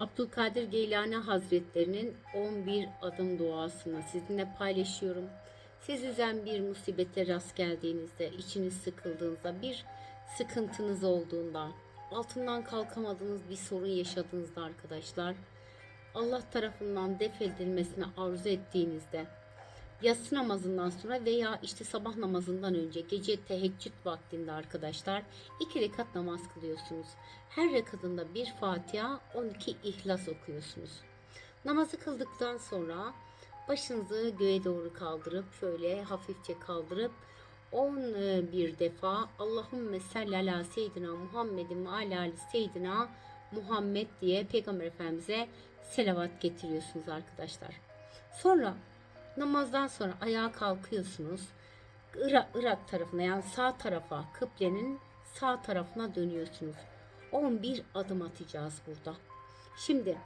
Abdülkadir Geylani Hazretlerinin 11 adım duasını sizinle paylaşıyorum. Siz üzen bir musibete rast geldiğinizde, içiniz sıkıldığınızda, bir sıkıntınız olduğunda, altından kalkamadığınız bir sorun yaşadığınızda arkadaşlar, Allah tarafından def edilmesini arzu ettiğinizde, yatsı namazından sonra veya işte sabah namazından önce gece teheccüd vaktinde arkadaşlar iki rekat namaz kılıyorsunuz. Her rekatında bir Fatiha 12 İhlas okuyorsunuz. Namazı kıldıktan sonra başınızı göğe doğru kaldırıp şöyle hafifçe kaldırıp 11 defa Allahümme salli ala seyyidina Muhammedin ve ala seyyidina Muhammed diye Peygamber Efendimiz'e selavat getiriyorsunuz arkadaşlar. Sonra namazdan sonra ayağa kalkıyorsunuz. Irak, Irak tarafına yani sağ tarafa kıblenin sağ tarafına dönüyorsunuz. 11 adım atacağız burada. Şimdi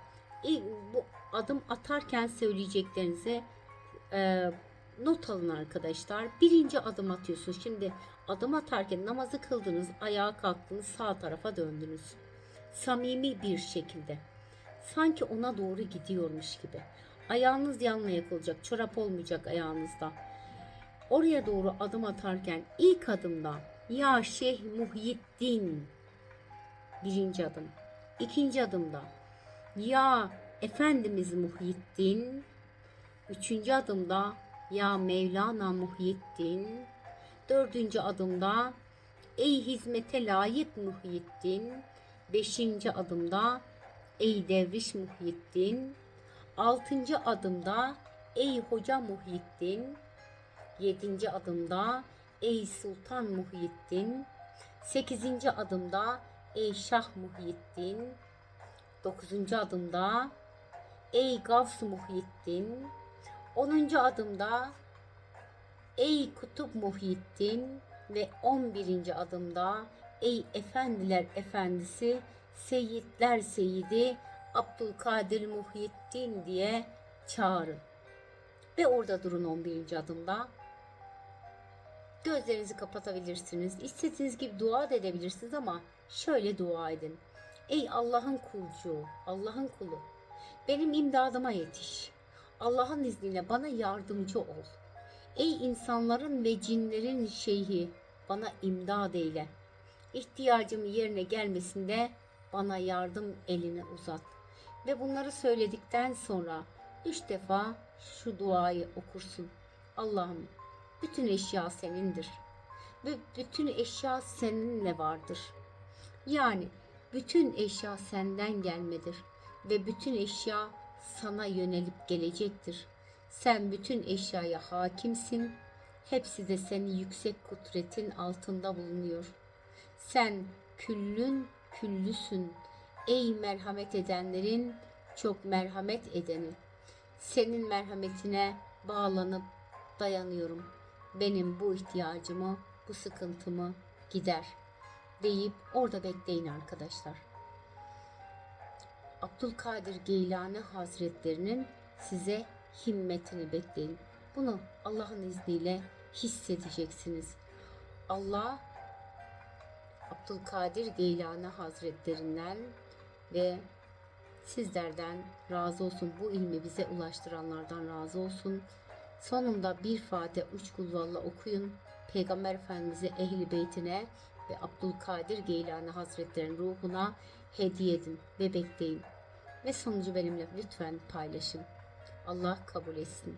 bu adım atarken söyleyeceklerinize e, not alın arkadaşlar. Birinci adım atıyorsunuz. Şimdi adım atarken namazı kıldınız, ayağa kalktınız, sağ tarafa döndünüz. Samimi bir şekilde. Sanki ona doğru gidiyormuş gibi. Ayağınız yanına yakılacak, çorap olmayacak ayağınızda. Oraya doğru adım atarken ilk adımda ya Şeyh Muhyiddin birinci adım. İkinci adımda ya Efendimiz Muhyiddin. Üçüncü adımda ya Mevlana Muhyiddin. Dördüncü adımda ey hizmete layık Muhyiddin. Beşinci adımda ey derviş Muhyiddin. Altıncı adımda ey hoca Muhyiddin. Yedinci adımda ey sultan Muhyiddin. Sekizinci adımda ey şah Muhyiddin. Dokuzuncu adımda ey Gavs Muhyiddin. Onuncu adımda ey Kutup Muhyiddin ve on birinci adımda ey efendiler efendisi Seyyidler Seyyidi Abdülkadir Muhyiddin diye çağırın. Ve orada durun 11. adımda. Gözlerinizi kapatabilirsiniz. İstediğiniz gibi dua da edebilirsiniz ama şöyle dua edin. Ey Allah'ın kulcuğu, Allah'ın kulu. Benim imdadıma yetiş. Allah'ın izniyle bana yardımcı ol. Ey insanların ve cinlerin şeyhi, bana imdad eyle. İhtiyacım yerine gelmesinde bana yardım elini uzat. Ve bunları söyledikten sonra üç defa şu duayı okursun. Allah'ım bütün eşya senindir. Ve bütün eşya seninle vardır. Yani bütün eşya senden gelmedir. Ve bütün eşya sana yönelip gelecektir. Sen bütün eşyaya hakimsin. Hepsi de senin yüksek kudretin altında bulunuyor. Sen küllün küllüsün. Ey merhamet edenlerin çok merhamet edeni. Senin merhametine bağlanıp dayanıyorum. Benim bu ihtiyacımı, bu sıkıntımı gider deyip orada bekleyin arkadaşlar. Abdülkadir Geylani Hazretlerinin size himmetini bekleyin. Bunu Allah'ın izniyle hissedeceksiniz. Allah Abdülkadir Geylani Hazretlerinden ve sizlerden razı olsun. Bu ilmi bize ulaştıranlardan razı olsun. Sonunda bir Fatih üç kulvalla okuyun. Peygamber Efendimiz'e ehli beytine ve Abdülkadir Geylani Hazretleri'nin ruhuna hediye edin ve bekleyin. Ve sonucu benimle lütfen paylaşın. Allah kabul etsin.